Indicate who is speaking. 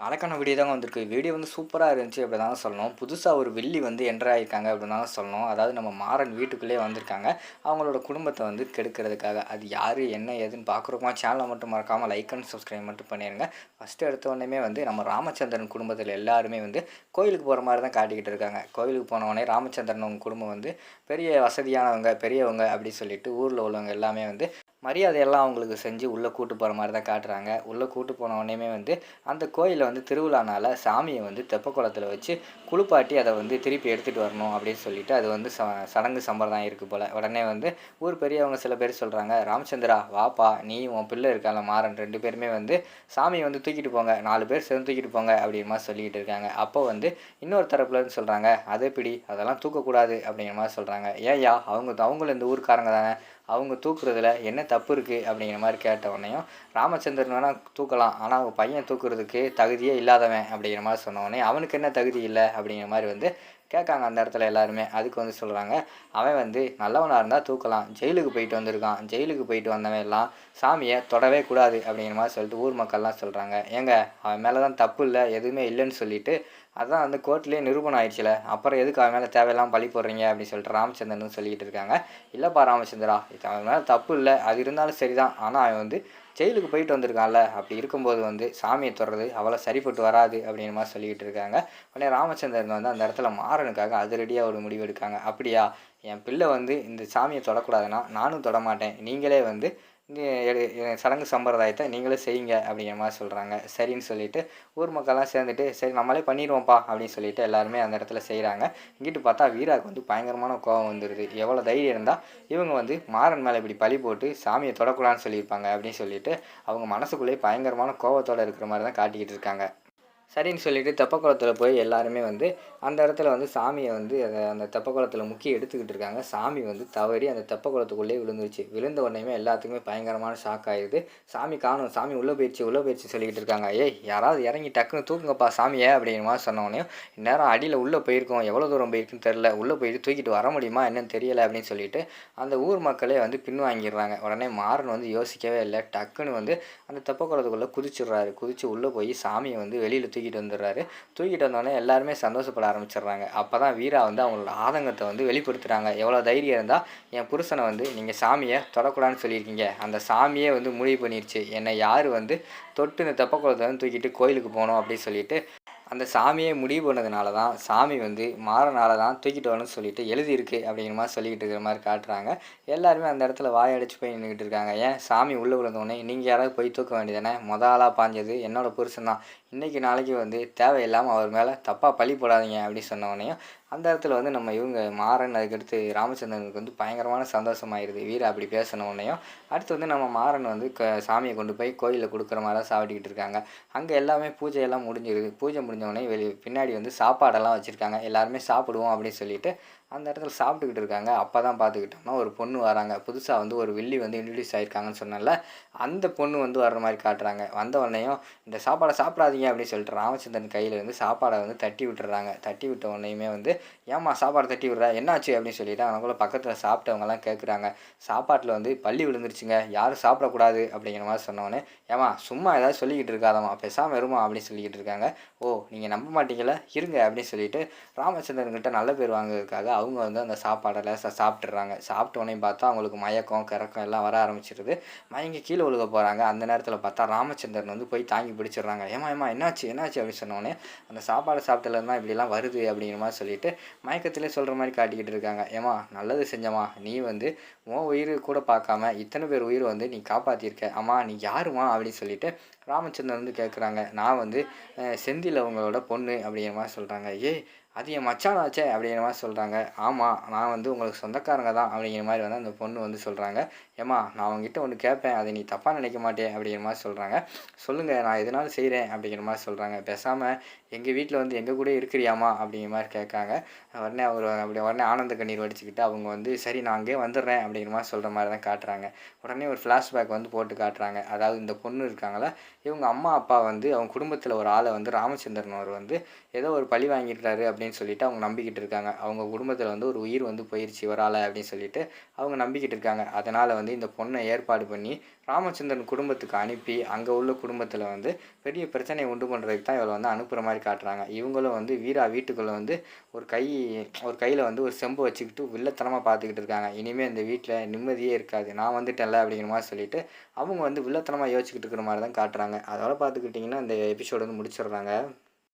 Speaker 1: நாளைக்கான வீடியோ தாங்க வந்திருக்கு. வீடியோ வந்து சூப்பராக இருந்துச்சு அப்படி தான் சொல்லணும். புதுசாக ஒரு வெள்ளி வந்து என்ட்ரு ஆகியிருக்காங்க அப்படின்னு தான் சொல்லணும். அதாவது நம்ம மாறன் வீட்டுக்குள்ளே வந்திருக்காங்க. அவங்களோட குடும்பத்தை வந்து கெடுக்கிறதுக்காக. அது யார் என்ன ஏதுன்னு பார்க்குறோமா சேனலை மட்டும் மறக்காமல் லைக் அண்ட் சப்ஸ்கிரைப் மட்டும் பண்ணிடுங்க ஃபஸ்ட்டு எடுத்த உடனே வந்து நம்ம ராமச்சந்திரன் குடும்பத்தில் எல்லாருமே வந்து கோயிலுக்கு போகிற மாதிரி தான் காட்டிக்கிட்டு இருக்காங்க. கோயிலுக்கு போன உடனே ராமச்சந்திரன் அவங்க குடும்பம் வந்து பெரிய வசதியானவங்க பெரியவங்க அப்படி சொல்லிட்டு ஊரில் உள்ளவங்க எல்லாமே வந்து மரியாதையெல்லாம் அவங்களுக்கு செஞ்சு உள்ளே கூட்டு போகிற மாதிரி தான் காட்டுறாங்க. உள்ளே கூட்டு போன உடனேமே வந்து அந்த கோயிலில் வந்து திருவிழானால சாமியை வந்து தெப்ப குளத்தில் வச்சு குளிப்பாட்டி அதை வந்து திருப்பி எடுத்துகிட்டு வரணும் அப்படின்னு சொல்லிட்டு அது வந்து ச சடங்கு சம்பிரதாயம் இருக்குது போல். உடனே வந்து ஊர் பெரியவங்க சில பேர் சொல்கிறாங்க ராமச்சந்திரா வாப்பா நீ உன் பிள்ளை இருக்கால மாறன். ரெண்டு பேருமே வந்து சாமியை வந்து தூக்கிட்டு போங்க நாலு பேர் சேர்ந்து தூக்கிட்டு போங்க அப்படிங்கிற மாதிரி சொல்லிக்கிட்டு இருக்காங்க. அப்போ வந்து இன்னொரு தரப்புலன்னு சொல்கிறாங்க அதை பிடி அதெல்லாம் தூக்கக்கூடாது அப்படிங்கிற மாதிரி சொல்கிறாங்க ஏன்யா அவங்க அவங்களும் இந்த ஊருக்காரங்க தானே அவங்க தூக்குறதுல என்ன தப்பு இருக்குது அப்படிங்கிற மாதிரி கேட்ட உடனேயும் ராமச்சந்திரன் வேணால் தூக்கலாம் ஆனால் அவங்க பையன் தூக்குறதுக்கு தகுதியே இல்லாதவன் அப்படிங்கிற மாதிரி சொன்ன உடனே அவனுக்கு என்ன தகுதி இல்லை அப்படிங்கிற மாதிரி வந்து கேட்காங்க அந்த இடத்துல எல்லாருமே. அதுக்கு வந்து சொல்கிறாங்க அவன் வந்து நல்லவனாக இருந்தால் தூக்கலாம். ஜெயிலுக்கு போயிட்டு வந்திருக்கான். ஜெயிலுக்கு போயிட்டு வந்தவன் எல்லாம் சாமியை தொடவே கூடாது. அப்படிங்கிற மாதிரி சொல்லிட்டு ஊர் மக்கள்லாம் சொல்கிறாங்க ஏங்க அவன் மேலே தான் தப்பு இல்லை எதுவுமே இல்லைன்னு சொல்லிட்டு அதான் வந்து கோர்ட்லேயே நிரூபணம் ஆயிடுச்சுல. அப்புறம் எதுக்கு அவன் மேலே தேவையெல்லாம் பழி போடுறீங்க? அப்படின்னு சொல்லிட்டு ராமச்சந்திரன் சொல்லிக்கிட்டு இருக்காங்க. இல்லைப்பா ராமச்சந்திரா இது அவன் மேலே தப்பு இல்லை. அது இருந்தாலும் சரிதான். ஆனால் அவன் வந்து ஜெயிலுக்கு போயிட்டு வந்திருக்கான்ல. அப்படி இருக்கும்போது வந்து சாமியை தொடர்றது அவ்வளோ சரிப்பட்டு வராது அப்படிங்கிற மாதிரி சொல்லிக்கிட்டு இருக்காங்க. உடனே ராமச்சந்திரன் வந்து அந்த இடத்துல மாறனுக்காக அதிரடியாக ஒரு முடிவு எடுக்காங்க அப்படியா? என் பிள்ளை வந்து இந்த சாமியை தொடக்கூடாதுன்னா நானும் தொட மாட்டேன் நீங்களே வந்து சடங்கு சம்பிரதாயத்தை நீங்களே செய்யுங்க அப்படிங்கிற மாதிரி சொல்கிறாங்க சரின்னு சொல்லிட்டு ஊர் மக்கள்லாம் சேர்ந்துட்டு சரி நம்மளே பண்ணிடுவோம்ப்பா அப்படின்னு சொல்லிட்டு எல்லாருமே அந்த இடத்துல செய்கிறாங்க இங்கிட்டு பார்த்தா வீராவுக்கு வந்து பயங்கரமான கோபம் வந்துடுது எவ்வளோ தைரியம் இருந்தால் இவங்க வந்து மாறன் மேலே இப்படி பழி போட்டு சாமியை தொடக்கூடாதுன்னு சொல்லியிருப்பாங்க அப்படின்னு சொல்லிட்டு அவங்க மனசுக்குள்ளேயே பயங்கரமான கோபத்தோடு இருக்கிற மாதிரி தான் காட்டிக்கிட்டு இருக்காங்க. சரின்னு சொல்லிட்டு தெப்பக்குளத்தில் போய் எல்லாருமே வந்து அந்த இடத்துல வந்து சாமியை வந்து அதை அந்த தெப்பக்குளத்தில் முக்கி எடுத்துக்கிட்டு இருக்காங்க. சாமி வந்து தவறி அந்த தெப்பக்குளத்துக்குள்ளேயே விழுந்துருச்சு. விழுந்த உடனேயுமே எல்லாத்துக்குமே பயங்கரமான ஷாக் ஆயிடுது சாமி காணும் சாமி உள்ளே போயிடுச்சு உள்ளே போயிடுச்சு சொல்லிக்கிட்டு இருக்காங்க. ஏய் யாராவது இறங்கி டக்குன்னு தூக்குங்கப்பா சாமியை அப்படிங்கிற மாதிரி சொன்ன உடனே அடியில் உள்ளே போயிருக்கோம். எவ்வளோ தூரம் போயிருக்குன்னு தெரில. உள்ளே போயிட்டு தூக்கிட்டு வர முடியுமா? என்னன்னு தெரியல அப்படின்னு சொல்லிட்டு அந்த ஊர் மக்களே வந்து பின்வாங்கிடுறாங்க. உடனே மாறன் வந்து யோசிக்கவே இல்லை. டக்குன்னு வந்து அந்த தெப்பக்குளத்துக்குள்ளே குதிச்சிடுறாரு. குதிச்சு உள்ளே போய் சாமியை வந்து வெளியில் தூக்கிட்டு வந்துடுறாரு. தூக்கிட்டு வந்தோடனே எல்லாருமே சந்தோஷப்பட ஆரம்பிச்சிடுறாங்க. அப்போ தான் வீரா வந்து அவங்களோட ஆதங்கத்தை வந்து வெளிப்படுத்துகிறாங்க எவ்வளோ தைரியம் இருந்தால் என் புருஷனை வந்து நீங்கள் சாமியை தொடக்கூடாதுன்னு சொல்லியிருக்கீங்க. அந்த சாமியே வந்து முடிவு பண்ணிருச்சு. என்னை யார் வந்து தொட்டு இந்த தெப்பக்குளத்தை வந்து தூக்கிட்டு கோயிலுக்கு போகணும் அப்படின்னு சொல்லிட்டு அந்த சாமியை முடிவு பண்ணதுனால தான் சாமி வந்து மாறனால தான் தூக்கிட்டு வரணும்னு சொல்லிட்டு எழுதியிருக்கு அப்படிங்கிற மாதிரி சொல்லிக்கிட்டு இருக்கிற மாதிரி காட்டுறாங்க. எல்லாருமே அந்த இடத்துல வாயடிச்சு போய் நின்றுக்கிட்டு இருக்காங்க. ஏன்? சாமி உள்ளே விழுந்தோடனே நீங்கள் யாராவது போய் தூக்க வேண்டியதானே மொத ஆளாக பாஞ்சது என்னோடய புருஷன் தான் இன்றைக்கி நாளைக்கு வந்து தேவையில்லாமல் அவர் மேலே தப்பாக பழி போடாதீங்க அப்படின்னு சொன்னவொடனையும் அந்த இடத்துல வந்து நம்ம இவங்க மாறன் அதுக்கடுத்து ராமச்சந்திரனுக்கு வந்து பயங்கரமான சந்தோஷமாயிருது. வீர அப்படி பேசினோடனையும் அடுத்து வந்து நம்ம மாறன் வந்து க சாமியை கொண்டு போய் கோயிலில் கொடுக்குற மாதிரி தான் சாப்பிட்டுக்கிட்டு இருக்காங்க. அங்கே எல்லாமே பூஜையெல்லாம் முடிஞ்சிருது. பூஜை முடிஞ்சவொடனே வெளியே வெளி பின்னாடி வந்து சாப்பாடெல்லாம் வச்சுருக்காங்க. எல்லாருமே சாப்பிடுவோம் அப்படின்னு சொல்லிட்டு அந்த இடத்துல சாப்பிட்டுக்கிட்டு இருக்காங்க. அப்போ தான் பார்த்துக்கிட்டோம்னா ஒரு பொண்ணு வராங்க. புதுசாக வந்து ஒரு வெள்ளி வந்து இன்ட்ரடியூஸ் ஆகிருக்காங்கன்னு சொன்னால அந்த பொண்ணு வந்து வர்ற மாதிரி காட்டுறாங்க. வந்த உடனேயும் இந்த சாப்பாடை சாப்பிடாதீங்க அப்படின்னு சொல்லிட்டு ராமச்சந்திரன் கையில் வந்து சாப்பாடை வந்து தட்டி விட்டுறாங்க. தட்டி விட்ட உடனேயுமே வந்து ஏம்மா சாப்பாடு தட்டி விட்ற? என்னாச்சு அப்படின்னு சொல்லிட்டு அவனுக்குள்ள பக்கத்தில் சாப்பிட்டவங்கலாம் கேட்குறாங்க சாப்பாட்டில் வந்து பள்ளி விழுந்துருச்சுங்க. யாரும் சாப்பிடக்கூடாது அப்படிங்கிற மாதிரி சொன்னோடனே ஏம்மா சும்மா ஏதாவது சொல்லிக்கிட்டு இருக்காதம்மா. பேசாமல் வருமா அப்படின்னு சொல்லிக்கிட்டு இருக்காங்க. ஓ நீங்கள் நம்ப மாட்டீங்களா இருங்க அப்படின்னு சொல்லிட்டு ராமச்சந்திரன்கிட்ட நல்ல பேர் வாங்குறதுக்காக அவங்க வந்து அந்த சாப்பாடை லேசாக சாப்பிட்றாங்க சாப்பிட்ட உடனே பார்த்தா அவங்களுக்கு மயக்கம் கிறக்கம் எல்லாம் வர ஆரம்பிச்சிருது. மயங்கி கீழே விழுக போகிறாங்க அந்த நேரத்தில் பார்த்தா ராமச்சந்திரன் வந்து போய் தாங்கி பிடிச்சிடுறாங்க. ஏமா ஏமா என்னாச்சு? என்னாச்சு? அப்படின்னு சொன்னோடனே அந்த சாப்பாடு சாப்பிட்டதுல தான் இப்படிலாம் வருது அப்படிங்கிற மாதிரி சொல்லிட்டு மயக்கத்திலே சொல்கிற மாதிரி காட்டிக்கிட்டு இருக்காங்க. ஏமா நல்லது செஞ்சம்மா. நீ வந்து உன் உயிர் கூட பார்க்காம இத்தனை பேர் உயிர் வந்து நீ காப்பாற்றிருக்க அம்மா நீ யாருமா அப்படின்னு சொல்லிட்டு ராமச்சந்திரன் வந்து கேட்குறாங்க நான் வந்து செந்தில் அவங்களோட பொண்ணு அப்படிங்கிற மாதிரி சொல்கிறாங்க ஏய் அது என் மச்சானாச்சே அப்படிங்கிற மாதிரி சொல்கிறாங்க ஆமாம் நான் வந்து உங்களுக்கு சொந்தக்காரங்க தான் அப்படிங்கிற மாதிரி வந்து அந்த பொண்ணு வந்து சொல்கிறாங்க ஏம்மா நான் உங்ககிட்ட ஒன்று கேட்பேன் அதை நீ தப்பாக நினைக்க மாட்டேன் அப்படிங்கிற மாதிரி சொல்கிறாங்க சொல்லுங்கள் நான் எதனாலும் செய்கிறேன் அப்படிங்கிற மாதிரி சொல்கிறாங்க பேசாமல் எங்கள் வீட்டில் வந்து எங்கள் கூட இருக்கிறியாமா அப்படிங்கிற மாதிரி கேட்காங்க. உடனே அவர் அப்படி உடனே ஆனந்த கண்ணீர் வடிச்சுக்கிட்டு அவங்க வந்து சரி நான் அங்கேயே வந்துடுறேன் அப்படிங்கிற மாதிரி சொல்கிற மாதிரி தான் காட்டுறாங்க. உடனே ஒரு ஃப்ளாஷ்பேக் வந்து போட்டு காட்டுறாங்க. அதாவது இந்த பொண்ணு இருக்காங்களா இவங்க அம்மா அப்பா வந்து அவங்க குடும்பத்தில் ஒரு ஆளை வந்து ராமச்சந்திரன் அவர் வந்து ஏதோ ஒரு பழி வாங்கிட்டாரு அப்படின்னு சொல்லிட்டு அவங்க நம்பிக்கிட்டு இருக்காங்க. அவங்க குடும்பத்தில் வந்து ஒரு உயிர் வந்து போயிருச்சு ஆளை அப்படின்னு சொல்லிட்டு அவங்க நம்பிக்கிட்டு இருக்காங்க. அதனால் வந்து வந்து இந்த பொண்ணை ஏற்பாடு பண்ணி ராமச்சந்திரன் குடும்பத்துக்கு அனுப்பி அங்கே உள்ள குடும்பத்தில் வந்து பெரிய பிரச்சனையை உண்டு பண்ணுறதுக்கு தான் இவளை வந்து அனுப்புகிற மாதிரி காட்டுறாங்க. இவங்களும் வந்து வீரா வீட்டுக்குள்ளே வந்து ஒரு கை ஒரு கையில் வந்து ஒரு செம்பு வச்சுக்கிட்டு வில்லத்தனமாக பார்த்துக்கிட்டு இருக்காங்க. இனிமேல் இந்த வீட்டில் நிம்மதியே இருக்காது. நான் வந்துட்டேன்ல அப்படிங்கிற மாதிரி சொல்லிட்டு அவங்க வந்து வில்லத்தனமாக யோசிச்சுக்கிட்டு இருக்கிற மாதிரி தான் காட்டுறாங்க. அதோட பார்த்துக்கிட்டிங்கன்னா இந்த எபிசோடு வந்து முடிச்சிடுறாங்க.